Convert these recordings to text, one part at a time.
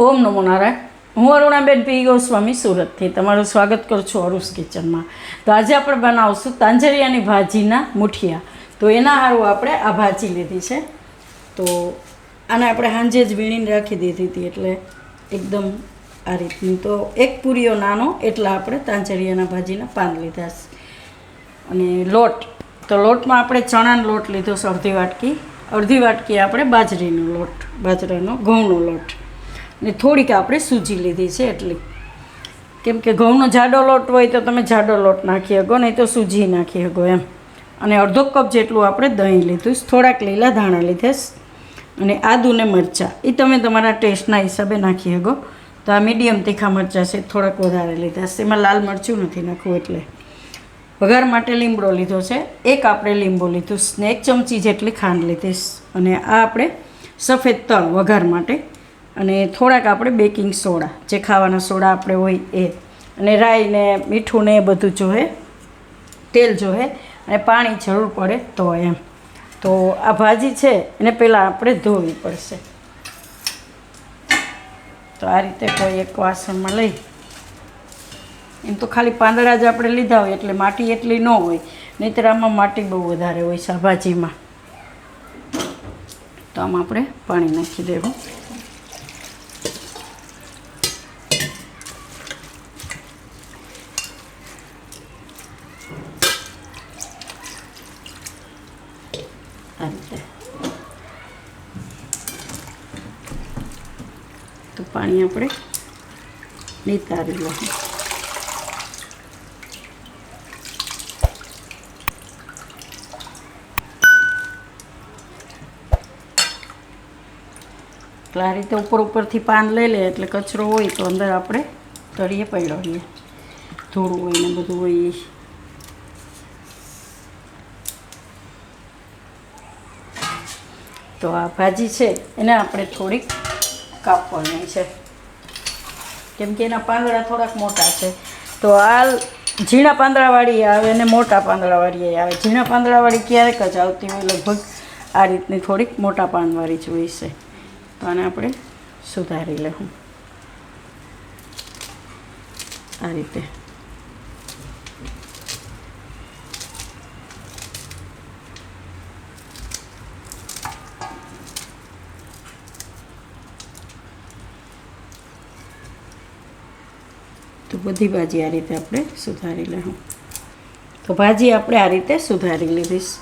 ઓમ નમો નારાયણ. હું અરુણાબેન પી. ગોસ્વામી, સુરતથી. તમારું સ્વાગત કરું છું અરુસ કિચનમાં. તો આજે આપણે બનાવશું તાંજરિયાની ભાજીના મુઠિયા. તો એના સારું આપણે આ ભાજી લીધી છે. તો આને આપણે સાંજે જ વીણીને રાખી દીધી હતી એટલે એકદમ આ રીતની. તો એક પૂરીઓ નાનો એટલા આપણે તાંજરિયાના ભાજીના પાન લીધા છે. અને લોટ. તો લોટમાં આપણે ચણાનો લોટ લીધો છે અડધી વાટકી. અડધી વાટકી આપણે બાજરીનો લોટ, બાજરાનો ઘઉંનો લોટ. ને થોડીક આપણે સૂજી લીધી છે એટલી. કેમ કે ઘઉંનો જાડો લોટ હોય તો તમે જાડો લોટ નાખી શકો, નહીં તો સૂજી નાખી શકો એમ. અને અડધો કપ જેટલું આપણે દહીં લીધું. થોડાક લીલા ધાણા લીધા અને આદુ ને મરચાં. એ તમે તમારા ટેસ્ટના હિસાબે નાખી શકો. તો આ મીડિયમ તીખા મરચાં છે, થોડાક વધારે લીધા છે. એમાં લાલ મરચું નથી નાખવું એટલે. વઘાર માટે લીમડો લીધો છે. એક આપણે લીંબુ લીધું સ્નેક ચમચી જેટલી ખાંડ લીધીશ અને આ આપણે સફેદ તલ વઘાર માટે અને થોડાક આપણે બેકિંગ સોડા, જે ખાવાના સોડા આપણે હોય એ. અને રાઈ ને મીઠું ને એ બધું જોએ તેલ જોઈએ અને પાણી જરૂર પડે તો એમ. તો આ ભાજી છે, એને પહેલાં આપણે ધોવી પડશે. તો આ રીતે કોઈ એક વાસણમાં લઈ. એમ તો ખાલી પાંદડા જ આપણે લીધા હોય, એટલે માટી એટલી ન હોય. નહીંતર આમાં માટી બહુ વધારે હોય શાકભાજીમાં. તો આમાં આપણે પાણી નાખી દેવું આ રીતે તો પાણી આપણે નિતારી લઈએ એટલે આ રીતે ઉપર ઉપરથી પાન લઈ લે એટલે કચરો હોય તો અંદર આપણે તળીએ પડ્યો રહીએ ધૂળું હોય ને બધું હોય તો આ ભાજી છે, એને આપણે થોડીક કાપવાની છે. કેમ કે એના પાંદડા થોડાક મોટા છે. તો આ ઝીણા પાંદડાવાળી આવે અને મોટા પાંદડાવાળી આવે. ઝીણા પાંદડાવાળી ક્યારેક જ આવતી હોય લગભગ આ રીતની થોડીક મોટા પાનવાળી જ હોય છે. તો આને આપણે સુધારી લઉં. આ રીતે. તો બધી ભાજી આ રીતે આપણે સુધારી લઈશું તો ભાજી આપણે આ રીતે સુધારી લીધીશ.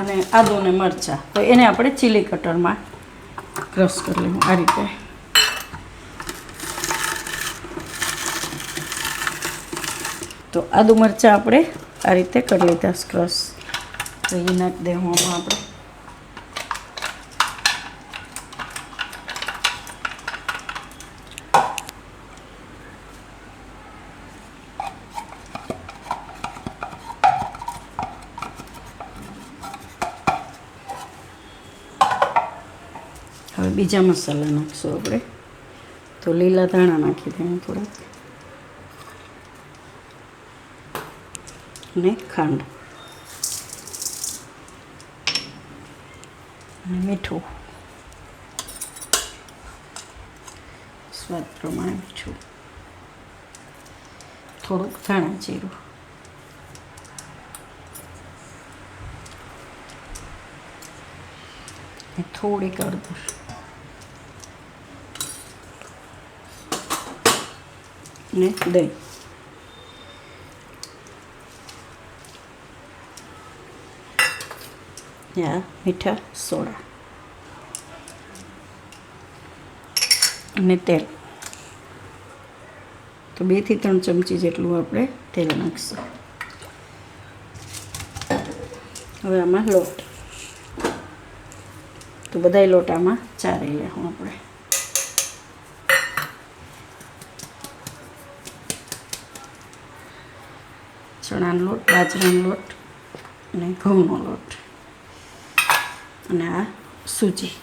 અને આદુ ને મરચાં. તો એને આપણે ચીલી કટરમાં ક્રશ કરી લેવું આ રીતે. તો આદુ મરચાં આપણે આ રીતે કરી લીધા ક્રશ તો એ નાખી દેવું આપણે હવે બીજા મસાલા નાખશું આપણે. તો લીલા ધાણા નાખી દઈએ થોડાક. અને ખાંડ. અને મીઠું. સ્વાદ પ્રમાણે મીઠું. થોડુંક ધાણા જીરું. થોડીક અડધર ને દહીં. આ મીઠા સોડા. અને તેલ. તો બેથી ત્રણ ચમચી જેટલું આપણે તેલ નાખીશું. હવે આમાં લોટ. તો બધાય લોટામાં ચારી લેવું આપણે. ચણાનો લોટ, બાજરાનો લોટ અને ઘઉંનો લોટ. અને આ સૂજી.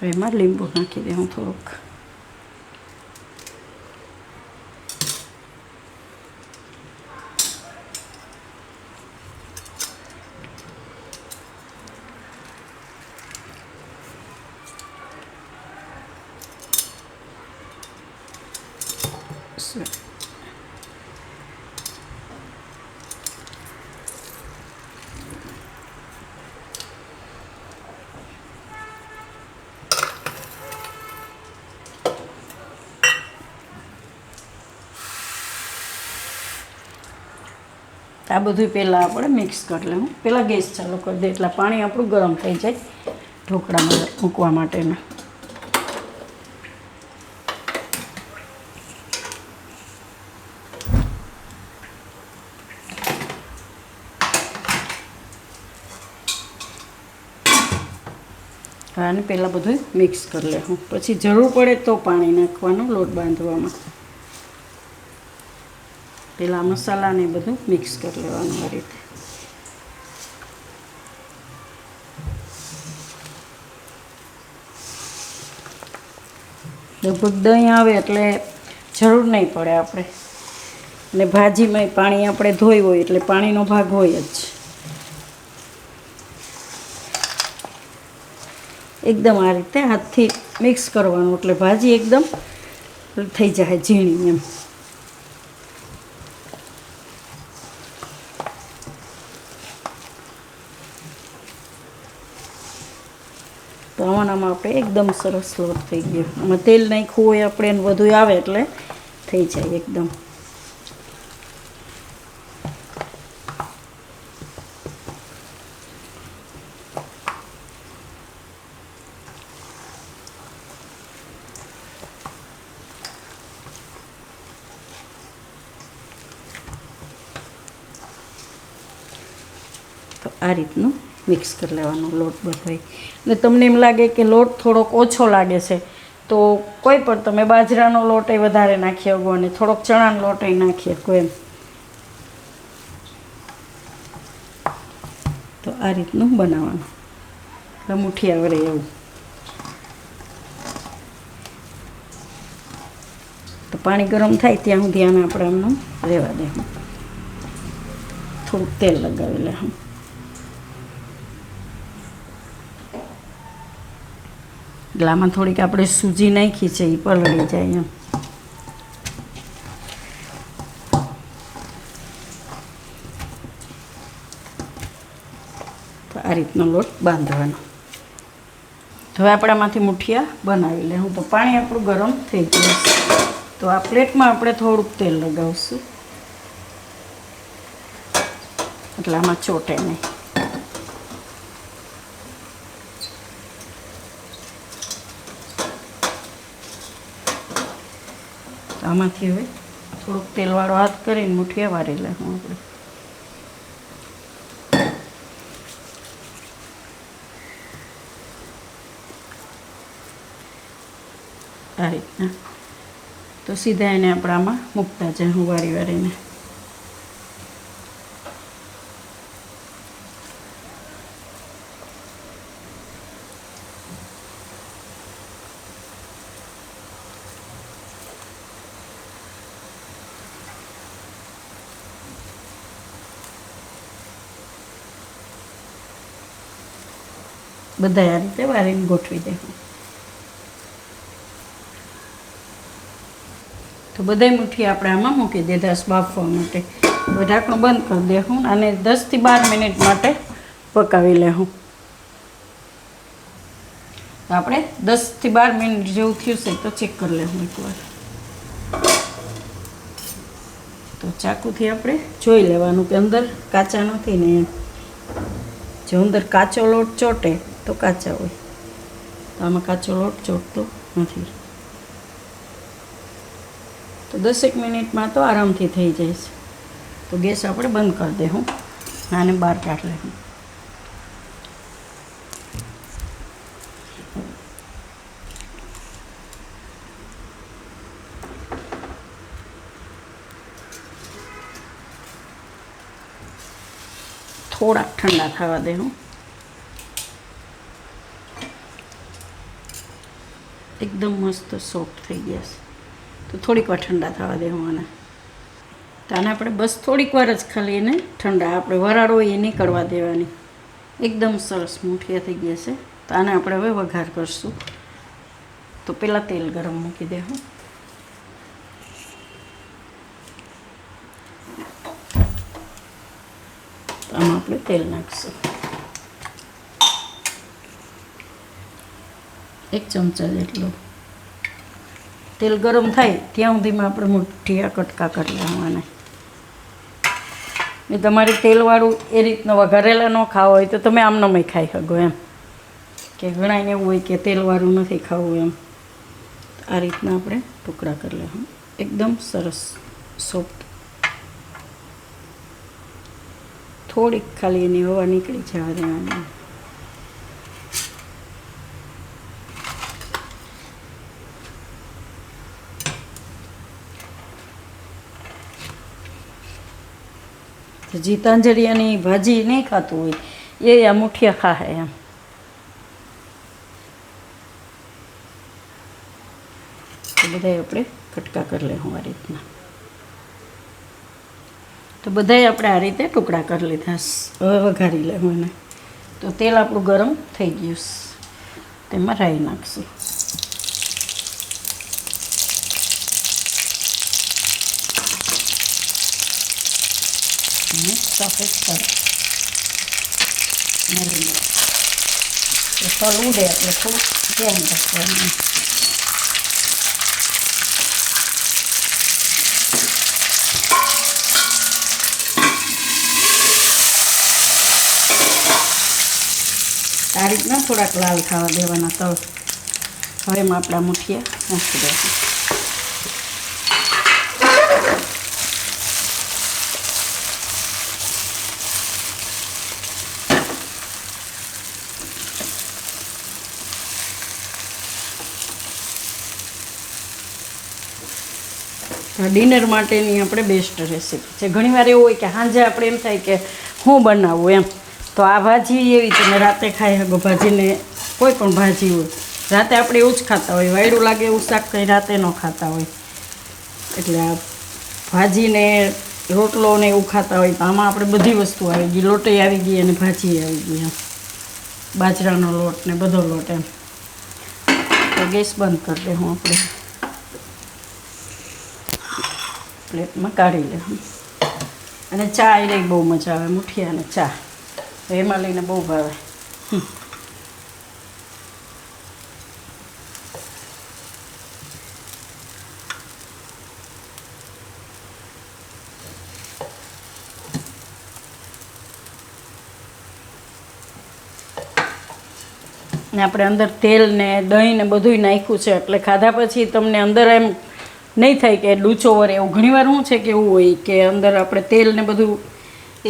હવે એમાં લીંબુ નાખી દે હું થોડુંક સરસ. આ બધું પહેલાં આપણે મિક્સ કરી લઉં પહેલાં ગેસ ચાલુ કરી દે, એટલે પાણી આપણું ગરમ થઈ જાય ઢોકળામાં મૂકવા માટેનું. આને પહેલાં બધું મિક્સ કરી લેવું. પછી જરૂર પડે તો પાણી નાખવાનું લોટ બાંધવામાં. પેલા મસાલાને બધું મિક્સ કરી લેવાનું આ રીતે. લગભગ દહીં આવે એટલે જરૂર નહીં પડે આપણે. અને ભાજીમાં પાણી આપણે ધોઈ હોય એટલે પાણીનો ભાગ હોય જ. એકદમ આ રીતે હાથથી મિક્સ કરવાનું એટલે ભાજી એકદમ થઈ જાય ઝીણી એમ. તો આપણે એકદમ સરસ લોટ થઈ ગયો. એમાં તેલ નાખ્યું હોય આપણે એને બધું આવે એટલે થઈ જાય એકદમ. તો આ રીતનું મિક્સ કરી લેવાનો લોટ બધોય. ને તમને એમ લાગે કે લોટ થોડોક ઓછો લાગે છે, તો કોઈ પણ તમે બાજરાનો લોટ એ વધારે નાખી શકો અને થોડોક ચણાનો લોટ એ નાખી શકો એમ. તો આ રીતનું બનાવવાનું. એટલે મુઠ્ઠી આવડે એવું. તો પાણી ગરમ થાય ત્યાં સુધી આને આપણે એમનું રહેવા દે થોડુંક તેલ લગાવી લે એટલે આમાં થોડીક આપણે સૂજી નાખી છે એ પલળી જાય એમ. આ રીતનો લોટ બાંધવાનો. હવે આપણામાંથી મુઠિયા બનાવી લે. હું તો પાણી આપણું ગરમ થઈ ગયું. તો આ પ્લેટમાં આપણે થોડુંક તેલ લગાવશું. એટલે આમાં ચોટે નહીં. આમાંથી હવે થોડુંક તેલવાળો હાથ કરીને મુઠિયા વારી લે હું આપણે. આ રીતના. તો સીધા એને આપણે આમાં મૂકતા જાય હું વારી વારીને. બધા આ રીતે વારીને ગોઠવી દેવું તો બધાય મુઠ્ઠી આપણે આમાં મૂકી છે બાફવા માટે. હવે ઢાંકણું બંધ કરી દેવું અને દસથી બાર મિનિટ માટે પકાવી લેવું તો આપણે દસથી બાર મિનિટ જેવું થયું છે તો ચેક કરી લેવું એકવાર. તો ચાકુથી આપણે જોઈ લેવાનું કે અંદર કાચા નથી ને જો અંદર કાચો લોટ ચોટે તો કાચા હોય. તો આમાં કાચો લોટ ચોટતો નથી. તો દસેક મિનિટમાં તો આરામથી થઈ જાય છે તો ગેસ આપણે બંધ કરી દે આને બહાર કાઢ લે થોડાક ઠંડા થવા દે હું. એકદમ મસ્ત સોફ્ટ થઈ ગયા છે. તો થોડીક વાર ઠંડા થવા દેવાના તો આને આપણે બસ થોડીક વાર જ ખાલી એને ઠંડા, આપણે વરાળ હોય એ નહીં કરવા દેવાની. એકદમ સરસ મૂઠિયા થઈ ગયા છે. તો આને આપણે હવે વઘાર કરશું. તો પહેલાં તેલ ગરમ મૂકી દેવું આમાં આપણે તેલ નાખીશું. એક ચમચા જેટલું. તેલ ગરમ થાય ત્યાં સુધીમાં આપણે મુઠ્ઠીયા કટકા કરી લેવાના. ને તમારે તેલવાળું એ રીતના વઘારેલા ન ખાવા હોય તો તમે આમનામય ખાઈ શકો એમ. કે ઘણા એવું હોય કે તેલવાળું નથી ખાવું એમ. આ રીતના આપણે ટુકડા કરી લેવા એકદમ સરસ, સોફ્ટ. થોડીક ખાલી એની હવા નીકળી જવા દેવાની. જે તાંજરિયાની ભાજી નહીં ખાતું હોય, એ આ મુઠિયા ખાહે એમ. તો બધાય આપણે કટકા કરી લેવું આ રીતના. તો બધાય આપણે આ રીતે ટુકડા કરી લીધા હવે વઘારી લેવું એને. તો તેલ આપણું ગરમ થઈ ગયું તેમાં રાઈ નાખશું. અને સફેદ તલ મરી મિર્ચ. તો તલ ઉડે એટલે થોડુંક ધ્યાન રાખવાનું આ રીતના થોડાક લાલ ખાવા દેવાના તલ હવે એમાં આપણા મુઠિયા નાખી દઈશું ડિનર માટેની આપણે બેસ્ટ રેસીપી છે. ઘણીવાર એવું હોય કે સાંજે આપણે એમ થાય કે હું બનાવું એમ. તો આ ભાજી એવી તમે રાતે ખાઈ શકો ભાજીને કોઈ પણ ભાજી હોય. રાતે આપણે એવું જ ખાતા હોય. વાયડું લાગે એવું શાક કંઈ રાતે ન ખાતા હોય. એટલે આ ભાજીને, રોટલો ને એવું ખાતા હોય તો આમાં આપણે બધી વસ્તુ આવી ગઈ. લોટે આવી ગઈ અને ભાજી આવી ગઈ એમ. બાજરાનો લોટ ને બધો લોટ એમ. તો ગેસ બંધ કરી દે હું આપણે. પ્લેટમાં કાઢી લેવું અને ચા એ બહુ મજા આવે મુઠિયા અને ચા એમાં લઈને બહુ ભાવે. ને આપણે અંદર તેલ ને દહીં ને બધુંય નાખ્યું છે. એટલે ખાધા પછી તમને અંદર એમ નહીં થાય કે લૂચો વરે એવું. ઘણીવાર શું છે કે એવું હોય કે અંદર આપણે તેલ ને બધું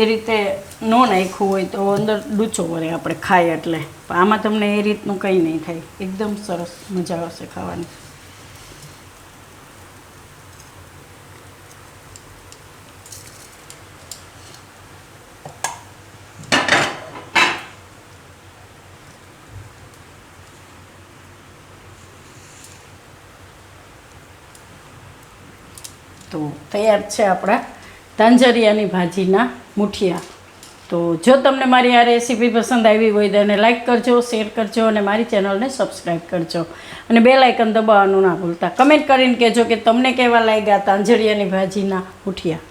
એ રીતે ન નાખ્યું હોય તો અંદર લૂચો વરે આપણે ખાય એટલે. આમાં તમને એ રીતનું કંઈ નહીં થાય. એકદમ સરસ મજા આવશે ખાવાની. તો તૈયાર છે આપણા તાંજરિયાની ભાજીના મુઠિયા. તો જો તમને મારી આ રેસીપી પસંદ આવી હોય તો એને લાઈક કરજો, શેર કરજો અને મારી ચેનલને સબસ્ક્રાઈબ કરજો. અને બે લાઇકન દબાવવાનું ના ભૂલતા. કમેન્ટ કરીને કહેજો કે તમને કેવા લાગ્યા તાંજરિયાની ભાજીના મુઠિયા.